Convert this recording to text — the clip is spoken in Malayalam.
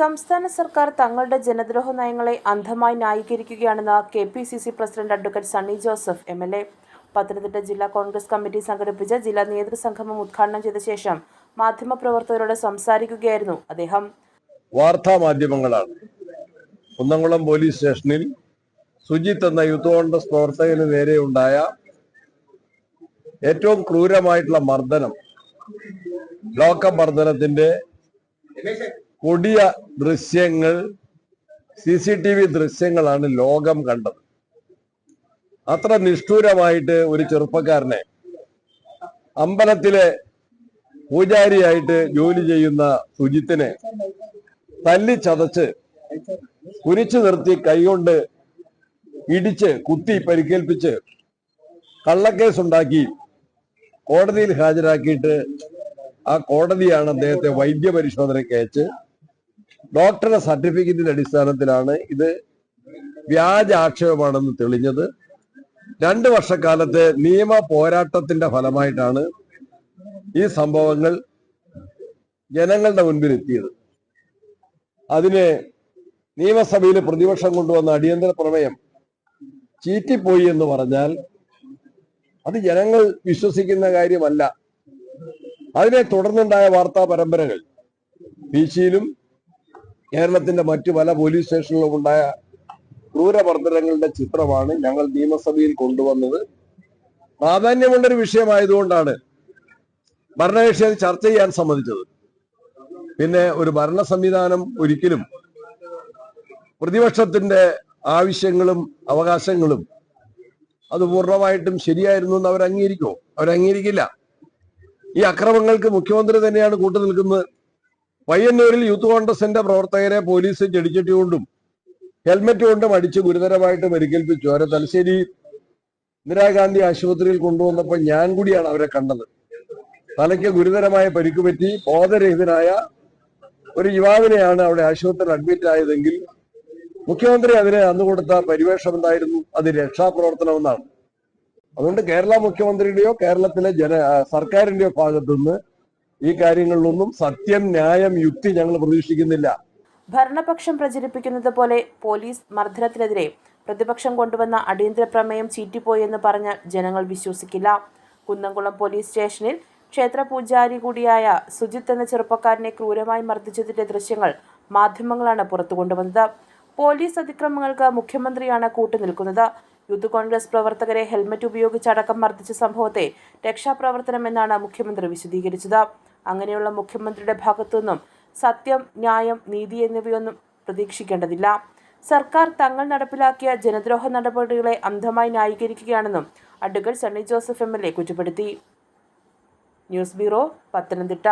സംസ്ഥാന സർക്കാർ തങ്ങളുടെ ജനദ്രോഹ നയങ്ങളെ അന്ധമായി ന്യായീകരിക്കുകയാണെന്ന് K P C C president advocate Sunny Joseph M L A. Pathanamthitta ജില്ലാ കോൺഗ്രസ് കമ്മിറ്റി സംഘടിപ്പിച്ച ജില്ലാ നേതൃസംഗമം ഉദ്ഘാടനം ചെയ്ത ശേഷം മാധ്യമപ്രവർത്തകരോട് സംസാരിക്കുകയായിരുന്നു അദ്ദേഹം. വാർത്താ മാധ്യമങ്ങളാണ്. കുന്നംകുളം പോലീസ് സ്റ്റേഷനിൽ സുജിത്ത് എന്ന യൂത്ത് കോൺഗ്രസ് പ്രവർത്തകന് നേരെ ഉണ്ടായ ഏറ്റവും ക്രൂരമായിട്ടുള്ള മർദ്ദനം ലോക മർദ്ദനത്തിന്റെ കൊടിയ ദൃശ്യങ്ങൾ സി സി ടി വി ദൃശ്യങ്ങളാണ് ലോകം കണ്ടത്. അത്ര നിഷ്ഠൂരമായിട്ട് ഒരു ചെറുപ്പക്കാരനെ അമ്പലത്തിലെ പൂജാരിയായിട്ട് ജോലി ചെയ്യുന്ന സുജിത്തിനെ തല്ലി ചതച്ച് കുരിച്ചു നിർത്തി കൈകൊണ്ട് ഇടിച്ച് കുത്തി പരിക്കേൽപ്പിച്ച് കള്ളക്കേസുണ്ടാക്കി കോടതിയിൽ ഹാജരാക്കിയിട്ട് ആ കോടതിയാണ് അദ്ദേഹത്തെ വൈദ്യപരിശോധനയ്ക്ക് അയച്ച് ഡോക്ടറുടെ സർട്ടിഫിക്കറ്റിന്റെ അടിസ്ഥാനത്തിലാണ് ഇത് വ്യാജ ആക്ഷേപമാണെന്ന് തെളിഞ്ഞത്. രണ്ട് വർഷക്കാലത്തെ നിയമ പോരാട്ടത്തിന്റെ ഫലമായിട്ടാണ് ഈ സംഭവങ്ങൾ ജനങ്ങളുടെ മുൻപിൽ എത്തിയത് അതിന് നിയമസഭയിൽ പ്രതിപക്ഷം കൊണ്ടുവന്ന അടിയന്തര പ്രമേയം ചീറ്റിപ്പോയി എന്ന് പറഞ്ഞാൽ അത് ജനങ്ങൾ വിശ്വസിക്കുന്ന കാര്യമല്ല. അതിനെ തുടർന്നുണ്ടായ വാർത്താ പരമ്പരകൾ ബീച്ചിയിലും കേരളത്തിന്റെ മറ്റു പല പോലീസ് സ്റ്റേഷനിലും ഉണ്ടായ ക്രൂരമർദ്ദനങ്ങളുടെ ചിത്രമാണ് ഞങ്ങൾ നിയമസഭയിൽ കൊണ്ടുവന്നത്. പ്രാധാന്യമുള്ളൊരു വിഷയമായതുകൊണ്ടാണ് ഭരണകക്ഷി അത് ചർച്ച ചെയ്യാൻ സമ്മതിച്ചത്. പിന്നെ ഒരു ഭരണ സംവിധാനം ഒരിക്കലും പ്രതിപക്ഷത്തിന്റെ ആവശ്യങ്ങളും അവകാശങ്ങളും അത് പൂർണമായിട്ടും ശരിയായിരുന്നു എന്ന് അവർ അംഗീകരിക്കുമോ അവർ ഈ അക്രമങ്ങൾക്ക് മുഖ്യമന്ത്രി തന്നെയാണ് കൂട്ടുനിൽക്കുന്നത്. പയ്യന്നൂരിൽ യൂത്ത് കോൺഗ്രസിന്റെ പ്രവർത്തകരെ പോലീസ് ചെടിച്ചട്ടി കൊണ്ടും ഹെൽമറ്റ് കൊണ്ടും അടിച്ച് ഗുരുതരമായിട്ട് പരിക്കേൽപ്പിച്ചു. അവരെ തലശ്ശേരി ഇന്ദിരാഗാന്ധി ആശുപത്രിയിൽ കൊണ്ടുവന്നപ്പോൾ ഞാൻ കൂടിയാണ് അവരെ കണ്ടത്. തലയ്ക്ക് ഗുരുതരമായ പരിക്ക് പറ്റി ബോധരഹിതനായ ഒരു യുവാവിനെയാണ് അവിടെ ആശുപത്രിയിൽ അഡ്മിറ്റ് ആയതെങ്കിൽ മുഖ്യമന്ത്രി അതിനെ അന്ന് കൊടുത്ത പരിവേഷം എന്തായിരുന്നു? അത് രക്ഷാപ്രവർത്തനമെന്നാണ് അതുകൊണ്ട് കേരള മുഖ്യമന്ത്രിയുടെയോ കേരളത്തിലെ ജന സർക്കാരിന്റെയോ ഭാഗത്തുനിന്ന് ഈ കാര്യങ്ങളിലൊന്നും സത്യം ന്യായം യുക്തി ഞങ്ങൾ പ്രതീക്ഷിക്കുന്നില്ല. ഭരണപക്ഷം പ്രചരിപ്പിക്കുന്നത് പോലെ പോലീസ് മർദ്ദനത്തിനെതിരെ പ്രതിപക്ഷം കൊണ്ടുവന്ന അടിയന്തര പ്രമേയം ചീറ്റിപ്പോയെന്ന് പറഞ്ഞ് ജനങ്ങൾ വിശ്വസിക്കില്ല. കുന്നംകുളം പോലീസ് സ്റ്റേഷനിൽ ക്ഷേത്ര പൂജാരി കൂടിയായ സുജിത്ത് എന്ന ചെറുപ്പക്കാരനെ ക്രൂരമായി മർദ്ദിച്ചതിന്റെ ദൃശ്യങ്ങൾ മാധ്യമങ്ങളാണ് പുറത്തു കൊണ്ടുവന്നത് പോലീസ് അതിക്രമങ്ങൾക്ക് മുഖ്യമന്ത്രിയാണ് കൂട്ടുനിൽക്കുന്നത്. യൂത്ത് കോൺഗ്രസ് പ്രവർത്തകരെ ഹെൽമറ്റ് ഉപയോഗിച്ച് അടക്കം മർദ്ദിച്ച സംഭവത്തെ രക്ഷാപ്രവർത്തനമെന്നാണ് മുഖ്യമന്ത്രി വിശദീകരിച്ചത്. അങ്ങനെയുള്ള മുഖ്യമന്ത്രിയുടെ ഭാഗത്തുനിന്നും സത്യം ന്യായം നീതി എന്നിവയൊന്നും പ്രതീക്ഷിക്കേണ്ടതില്ല. സർക്കാർ തങ്ങൾ നടപ്പിലാക്കിയ ജനദ്രോഹ നടപടികളെ അന്ധമായി ന്യായീകരിക്കുകയാണെന്നും advocate Sunny Joseph M L A കുറ്റപ്പെടുത്തി. News bureau Pathanamthitta.